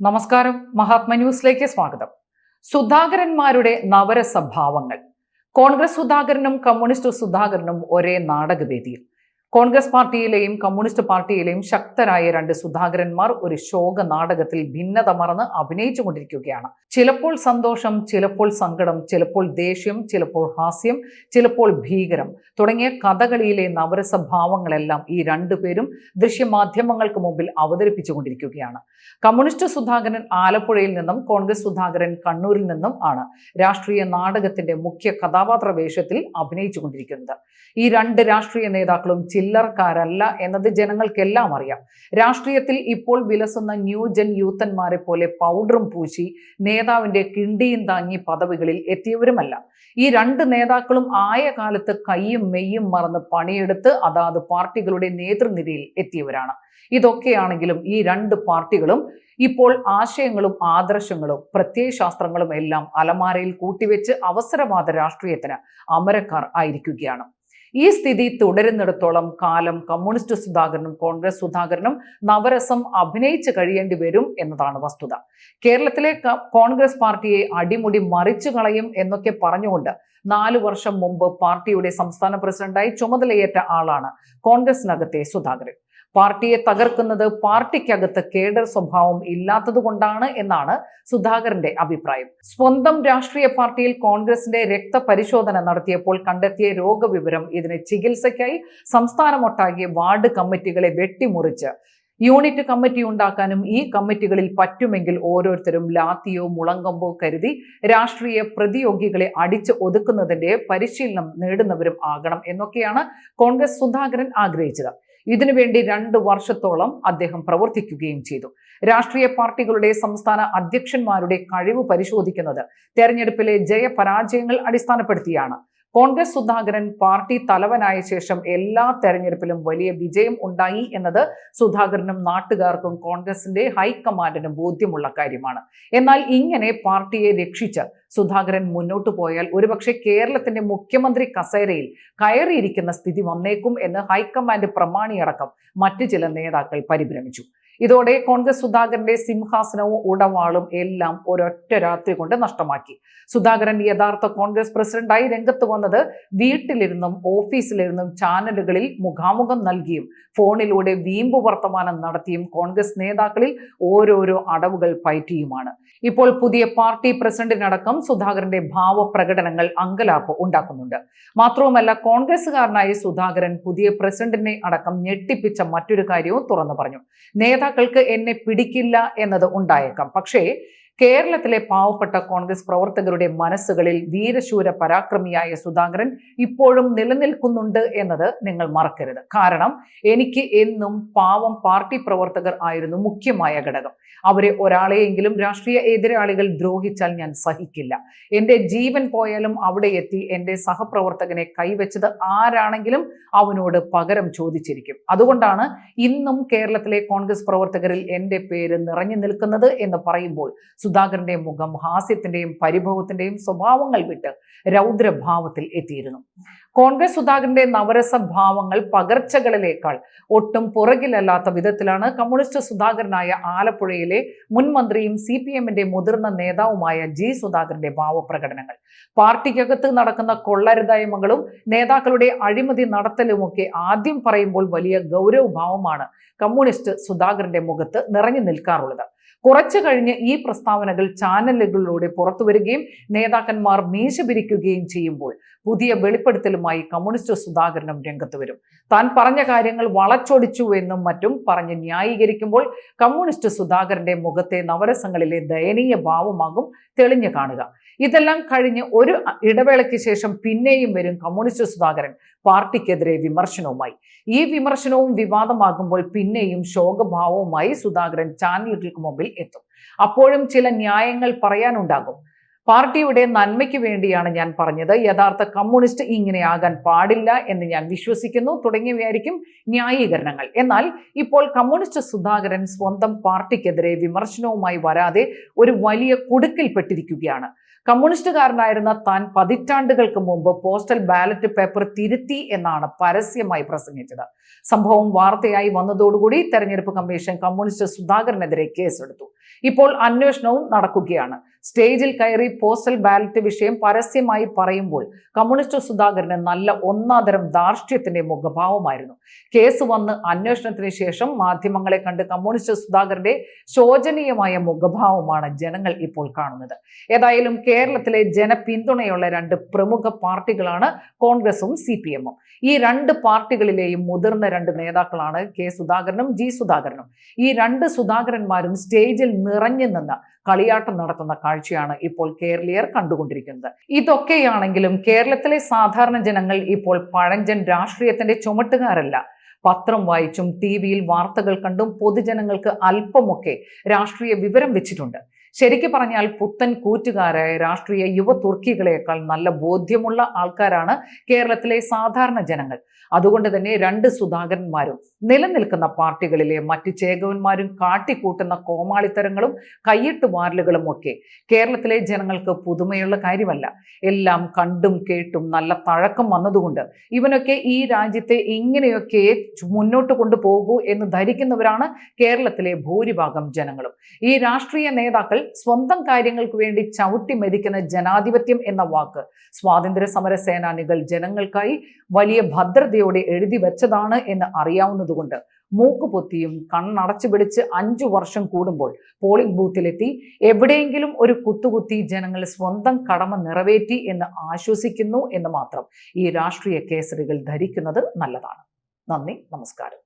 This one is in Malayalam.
നമസ്കാരം. മഹാത്മ ന്യൂസിലേക്ക് സ്വാഗതം. സുധാകരന്മാരുടെ നവരസഭാവങ്ങൾ കോൺഗ്രസ് സുധാകരനും കമ്മ്യൂണിസ്റ്റ് സുധാകരനും ഒരേ നാടകവേദിയിൽ. കോൺഗ്രസ് പാർട്ടിയിലെയും കമ്മ്യൂണിസ്റ്റ് പാർട്ടിയിലെയും ശക്തരായ രണ്ട് സുധാകരന്മാർ ഒരു ശോക നാടകത്തിൽ ഭിന്നത മറന്ന് അഭിനയിച്ചു കൊണ്ടിരിക്കുകയാണ് ചിലപ്പോൾ സന്തോഷം ചിലപ്പോൾ സങ്കടം ചിലപ്പോൾ ദേഷ്യം ചിലപ്പോൾ ഹാസ്യം ചിലപ്പോൾ ഭീകരം തുടങ്ങിയ കഥകളിയിലെ നവരസഭാവങ്ങളെല്ലാം ഈ രണ്ടുപേരും ദൃശ്യമാധ്യമങ്ങൾക്ക് മുമ്പിൽ അവതരിപ്പിച്ചുകൊണ്ടിരിക്കുകയാണ്. കമ്മ്യൂണിസ്റ്റ് സുധാകരൻ ആലപ്പുഴയിൽ നിന്നും കോൺഗ്രസ് സുധാകരൻ കണ്ണൂരിൽ നിന്നും ആണ് രാഷ്ട്രീയ നാടകത്തിന്റെ മുഖ്യ കഥാപാത്ര വേഷത്തിൽ അഭിനയിച്ചുകൊണ്ടിരിക്കുന്നത്. ഈ രണ്ട് രാഷ്ട്രീയ നേതാക്കളും ചില്ലറക്കാരല്ല എന്നത് ജനങ്ങൾക്കെല്ലാം അറിയാം. രാഷ്ട്രീയത്തിൽ ഇപ്പോൾ വിലസുന്ന ന്യൂജൻ യൂത്തന്മാരെ പോലെ പൗഡറും പൂശി നേതാവിന്റെ കിണ്ടിയും താങ്ങി പദവികളിൽ എത്തിയവരുമല്ല. ഈ രണ്ട് നേതാക്കളും ആയ കാലത്ത് കൈയും മെയ്യും മറന്ന് പണിയെടുത്ത് അതാത് പാർട്ടികളുടെ നേതൃനിരയിൽ എത്തിയവരാണ്. ഇതൊക്കെയാണെങ്കിലും ഈ രണ്ട് പാർട്ടികളും ഇപ്പോൾ ആശയങ്ങളും ആദർശങ്ങളും പ്രത്യയശാസ്ത്രങ്ങളും എല്ലാം അലമാരയിൽ കൂട്ടിവെച്ച് അവസരവാദ രാഷ്ട്രീയത്തിന് അമരക്കാർ ആയിരിക്കുകയാണ്. ഈ സ്ഥിതി തുടരുന്നിടത്തോളം കാലം കമ്മ്യൂണിസ്റ്റ് സുധാകരനും കോൺഗ്രസ് സുധാകരനും നവരസം അഭിനയിച്ചു കഴിയേണ്ടി വരും എന്നതാണ് വസ്തുത. കേരളത്തിലെ കോൺഗ്രസ് പാർട്ടിയെ അടിമുടി മറിച്ചു കളയും എന്നൊക്കെ പറഞ്ഞുകൊണ്ട് നാലു വർഷം മുമ്പ് പാർട്ടിയുടെ സംസ്ഥാന പ്രസിഡന്റായി ചുമതലയേറ്റ ആളാണ് കോൺഗ്രസിനകത്തെ സുധാകരൻ. പാർട്ടിയെ തകർക്കുന്നത് പാർട്ടിക്കകത്ത് കേഡർ സ്വഭാവം ഇല്ലാത്തതുകൊണ്ടാണ് എന്നാണ് സുധാകരന്റെ അഭിപ്രായം. സ്വന്തം രാഷ്ട്രീയ പാർട്ടിയിൽ കോൺഗ്രസിന്റെ രക്തപരിശോധന നടത്തിയപ്പോൾ കണ്ടെത്തിയ രോഗവിവരം ഇതിന് ചികിത്സയ്ക്കായി സംസ്ഥാനമൊട്ടാകിയ വാർഡ് കമ്മിറ്റികളെ വെട്ടിമുറിച്ച്. യൂണിറ്റ് കമ്മിറ്റി ഉണ്ടാക്കാനും ഈ കമ്മിറ്റികളിൽ പറ്റുമെങ്കിൽ ഓരോരുത്തരും ലാത്തിയോ മുളങ്കമ്പോ കരുതി രാഷ്ട്രീയ പ്രതിയോഗികളെ അടിച്ച് ഒതുക്കുന്നതിന്റെ പരിശീലനം നേടുന്നവരും ആകണം എന്നൊക്കെയാണ് കോൺഗ്രസ് സുധാകരൻ ആഗ്രഹിച്ചത്. ഇതിനുവേണ്ടി രണ്ട് വർഷത്തോളം അദ്ദേഹം പ്രവർത്തിക്കുകയും ചെയ്തു. രാഷ്ട്രീയ പാർട്ടികളുടെ സംസ്ഥാന അധ്യക്ഷന്മാരുടെ കഴിവ് പരിശോധിക്കുന്നത് തെരഞ്ഞെടുപ്പിലെ ജയപരാജയങ്ങൾ അടിസ്ഥാനപ്പെടുത്തിയാണ്. കോൺഗ്രസ് സുധാകരൻ പാർട്ടി തലവനായ ശേഷം എല്ലാ തെരഞ്ഞെടുപ്പിലും വലിയ വിജയം ഉണ്ടായി എന്നത് സുധാകരനും നാട്ടുകാർക്കും കോൺഗ്രസിന്റെ ഹൈക്കമാൻഡിനും ബോധ്യമുള്ള കാര്യമാണ്. എന്നാൽ ഇങ്ങനെ പാർട്ടിയെ രക്ഷിച്ച് സുധാകരൻ മുന്നോട്ടു പോയാൽ ഒരുപക്ഷെ കേരളത്തിന്റെ മുഖ്യമന്ത്രി കസേരയിൽ കയറിയിരിക്കുന്ന സ്ഥിതി വന്നേക്കും എന്ന് ഹൈക്കമാൻഡ് പ്രമാണിയടക്കം മറ്റു ചില നേതാക്കൾ പരിഭ്രമിച്ചു. ഇതോടെ കോൺഗ്രസ് സുധാകരന്റെ സിംഹാസനവും ഉടവാളും എല്ലാം ഒരൊറ്റ രാത്രി കൊണ്ട് നഷ്ടമാക്കി. സുധാകരൻ യഥാർത്ഥ കോൺഗ്രസ് പ്രസിഡന്റായി രംഗത്ത് വന്നത് വീട്ടിലിരുന്നും ഓഫീസിലിരുന്നും ചാനലുകളിൽ മുഖാമുഖം നൽകിയും ഫോണിലൂടെ വീമ്പു വർത്തമാനം നടത്തിയും കോൺഗ്രസ് നേതാക്കളിൽ ഓരോരോ അടവുകൾ പയറ്റിയുമാണ്. ഇപ്പോൾ പുതിയ പാർട്ടി പ്രസിഡന്റിനടക്കം സുധാകരന്റെ ഭാവപ്രകടനങ്ങൾ അങ്കലാപ്പ് ഉണ്ടാക്കുന്നുണ്ട്. മാത്രവുമല്ല കോൺഗ്രസുകാരനായ സുധാകരൻ പുതിയ പ്രസിഡന്റിനെ അടക്കം ഞെട്ടിപ്പിച്ച മറ്റൊരു കാര്യവും തുറന്നു പറഞ്ഞു. നേതാക്കൾക്ക് എന്നെ പിടിക്കില്ല എന്നത് ഉണ്ടായേക്കാം. പക്ഷേ കേരളത്തിലെ പാവപ്പെട്ട കോൺഗ്രസ് പ്രവർത്തകരുടെ മനസ്സുകളിൽ വീരശൂര പരാക്രമിയായ സുധാകരൻ ഇപ്പോഴും നിലനിൽക്കുന്നുണ്ട് എന്നത് നിങ്ങൾ മറക്കരുത്. കാരണം എനിക്ക് എന്നും പാവം പാർട്ടി പ്രവർത്തകർ ആയിരുന്നു മുഖ്യമായ ഘടകം. അവരെ ഒരാളെയെങ്കിലും രാഷ്ട്രീയ എതിരാളികൾ ദ്രോഹിച്ചാൽ ഞാൻ സഹിക്കില്ല. എന്റെ ജീവൻ പോയാലും അവിടെ എത്തി എന്റെ സഹപ്രവർത്തകനെ കൈവച്ചത് ആരാണെങ്കിലും അവനോട് പകരം ചോദിച്ചിരിക്കും. അതുകൊണ്ടാണ് ഇന്നും കേരളത്തിലെ കോൺഗ്രസ് പ്രവർത്തകരിൽ എന്റെ പേര് നിറഞ്ഞു നിൽക്കുന്നത് എന്ന് പറയുമ്പോൾ സുധാകരന്റെ മുഖം ഹാസ്യത്തിന്റെയും പരിഭവത്തിന്റെയും സ്വഭാവങ്ങൾ വിട്ട് രൗദ്രഭാവത്തിൽ എത്തിയിരുന്നു. കോൺഗ്രസ് സുധാകരന്റെ നവരസ ഭാവങ്ങൾ പകർച്ചകളിലേക്കാൾ ഒട്ടും പുറകിലല്ലാത്ത വിധത്തിലാണ് കമ്മ്യൂണിസ്റ്റ് സുധാകരനായ ആലപ്പുഴയിലെ മുൻ മന്ത്രിയും സി പി എമ്മിന്റെ മുതിർന്ന നേതാവുമായ ജി സുധാകരന്റെ ഭാവപ്രകടനങ്ങൾ. പാർട്ടിക്കകത്ത് നടക്കുന്ന കൊള്ളരുതായ്മകളും നേതാക്കളുടെ അഴിമതി നടത്തലുമൊക്കെ ആദ്യം പറയുമ്പോൾ വലിയ ഗൗരവഭാവമാണ് കമ്മ്യൂണിസ്റ്റ് സുധാകരന്റെ മുഖത്ത് നിറഞ്ഞു നിൽക്കാറുള്ളത്. കുറച്ചു കഴിഞ്ഞ് ഈ പ്രസ്താവനകൾ ചാനലുകളിലൂടെ പുറത്തു വരികയും നേതാക്കന്മാർ മീശ പിരിക്കുകയും ചെയ്യുമ്പോൾ പുതിയ വെളിപ്പെടുത്തലുമായി കമ്മ്യൂണിസ്റ്റ് സുധാകരനും രംഗത്ത് വരും. താൻ പറഞ്ഞ കാര്യങ്ങൾ വളച്ചൊടിച്ചു എന്നും മറ്റും പറഞ്ഞ് ന്യായീകരിക്കുമ്പോൾ കമ്മ്യൂണിസ്റ്റ് സുധാകരന്റെ മുഖത്തെ നവരസങ്ങളിലെ ദയനീയ ഭാവമാകും തെളിഞ്ഞു കാണുക. ഇതെല്ലാം കഴിഞ്ഞ് ഒരു ഇടവേളയ്ക്ക് ശേഷം പിന്നെയും വരും കമ്മ്യൂണിസ്റ്റ് സുധാകരൻ പാർട്ടിക്കെതിരെ വിമർശനവുമായി. ഈ വിമർശനവും വിവാദമാകുമ്പോൾ പിന്നെയും ശോകഭാവവുമായി സുധാകരൻ ചാനലുകൾക്ക് മുമ്പിൽ എത്തും. അപ്പോഴും ചില ന്യായങ്ങൾ പറയാനുണ്ടാകും. പാർട്ടിയുടെ നന്മയ്ക്ക് വേണ്ടിയാണ് ഞാൻ പറഞ്ഞത്. യഥാർത്ഥ കമ്മ്യൂണിസ്റ്റ് ഇങ്ങനെയാകാൻ പാടില്ല എന്ന് ഞാൻ വിശ്വസിക്കുന്നു. തുടങ്ങിയവയായിരിക്കും ന്യായീകരണങ്ങൾ. എന്നാൽ ഇപ്പോൾ കമ്മ്യൂണിസ്റ്റ് സുധാകരൻ സ്വന്തം പാർട്ടിക്കെതിരെ വിമർശനവുമായി വരാതെ ഒരു വലിയ കുടുക്കിൽപ്പെട്ടിരിക്കുകയാണ് കമ്മ്യൂണിസ്റ്റുകാരനായിരുന്ന താൻ പതിറ്റാണ്ടുകൾക്ക് മുമ്പ് പോസ്റ്റൽ ബാലറ്റ് പേപ്പർ തിരുത്തി എന്നാണ് പരസ്യമായി പ്രസംഗിച്ചത്. സംഭവം വാർത്തയായി വന്നതോടുകൂടി തെരഞ്ഞെടുപ്പ് കമ്മീഷൻ കമ്മ്യൂണിസ്റ്റ് സുധാകരനെതിരെ കേസെടുത്തു. ഇപ്പോൾ അന്വേഷണവും നടക്കുകയാണ്. സ്റ്റേജിൽ കയറി പോസ്റ്റൽ ബാലറ്റ് വിഷയം പരസ്യമായി പറയുമ്പോൾ കമ്മ്യൂണിസ്റ്റ് സുധാകരന് നല്ല ഒന്നാതരം ധാർഷ്ട്യത്തിന്റെ മുഖഭാവമായിരുന്നു. കേസ് വന്ന് അന്വേഷണത്തിന് ശേഷം മാധ്യമങ്ങളെ കണ്ട് കമ്മ്യൂണിസ്റ്റ് സുധാകരന്റെ ശോചനീയമായ മുഖഭാവമാണ് ജനങ്ങൾ ഇപ്പോൾ കാണുന്നത്. ഏതായാലും കേരളത്തിലെ ജനപിന്തുണയുള്ള രണ്ട് പ്രമുഖ പാർട്ടികളാണ് കോൺഗ്രസും സി പി എമ്മും. ഈ രണ്ട് പാർട്ടികളിലെയും മുതിർന്ന രണ്ട് നേതാക്കളാണ് കെ സുധാകരനും ജി സുധാകരനും. ഈ രണ്ട് സുധാകരന്മാരും സ്റ്റേജിൽ നിറഞ്ഞു നിന്ന് കളിയാട്ടം നടത്തുന്ന കാഴ്ചയാണ് ഇപ്പോൾ കേരളീയർ കണ്ടുകൊണ്ടിരിക്കുന്നത്. ഇതൊക്കെയാണെങ്കിലും കേരളത്തിലെ സാധാരണ ജനങ്ങൾ ഇപ്പോൾ പഴഞ്ചൻ രാഷ്ട്രീയത്തിന്റെ ചുമട്ടുകാരല്ല. പത്രം വായിച്ചും ടി വിയിൽ വാർത്തകൾ കണ്ടും പൊതുജനങ്ങൾക്ക് അല്പമൊക്കെ രാഷ്ട്രീയ വിവരം വെച്ചിട്ടുണ്ട്. ശരിക്കു പറഞ്ഞാൽ പുത്തൻ കൂറ്റുകാരായ രാഷ്ട്രീയ യുവ തുർക്കികളെക്കാൾ നല്ല ബോധ്യമുള്ള ആൾക്കാരാണ് കേരളത്തിലെ സാധാരണ ജനങ്ങൾ. അതുകൊണ്ട് തന്നെ രണ്ട് സുധാകരന്മാരും നിലനിൽക്കുന്ന പാർട്ടികളിലെ മറ്റ് ചേകവന്മാരും കാട്ടിക്കൂട്ടുന്ന കോമാളിത്തരങ്ങളും കൈയിട്ട് വാരലുകളും ഒക്കെ കേരളത്തിലെ ജനങ്ങൾക്ക് പുതുമയുള്ള കാര്യമല്ല. എല്ലാം കണ്ടും കേട്ടും നല്ല തഴക്കം വന്നതുകൊണ്ട് ഇവനൊക്കെ ഈ രാജ്യത്തെ ഇങ്ങനെയൊക്കെ മുന്നോട്ട് കൊണ്ടുപോകൂ എന്ന് ധരിക്കുന്നവരാണ് കേരളത്തിലെ ഭൂരിഭാഗം ജനങ്ങളും. ഈ രാഷ്ട്രീയ നേതാക്കൾ സ്വന്തം കാര്യങ്ങൾക്ക് വേണ്ടി ചവിട്ടി മെതിക്കുന്ന ജനാധിപത്യം എന്ന വാക്ക് സ്വാതന്ത്ര്യ സമര സേനാനികൾ ജനങ്ങൾക്കായി വലിയ ഭദ്രതയോടെ എഴുതി വെച്ചതാണ് എന്ന് അറിയാവുന്നതുകൊണ്ട് മൂക്കുപൊത്തിയും കണ്ണടച്ചു പിടിച്ച് അഞ്ചു വർഷം കൂടുമ്പോൾ പോളിംഗ് ബൂത്തിലെത്തി എവിടെയെങ്കിലും ഒരു കുത്തുകുത്തി ജനങ്ങൾ സ്വന്തം കടമ നിറവേറ്റി എന്ന് ആശ്വസിക്കുന്നു എന്ന് മാത്രം ഈ രാഷ്ട്രീയ കേസരികൾ ധരിക്കുന്നത് നല്ലതാണ്. നന്ദി നമസ്കാരം.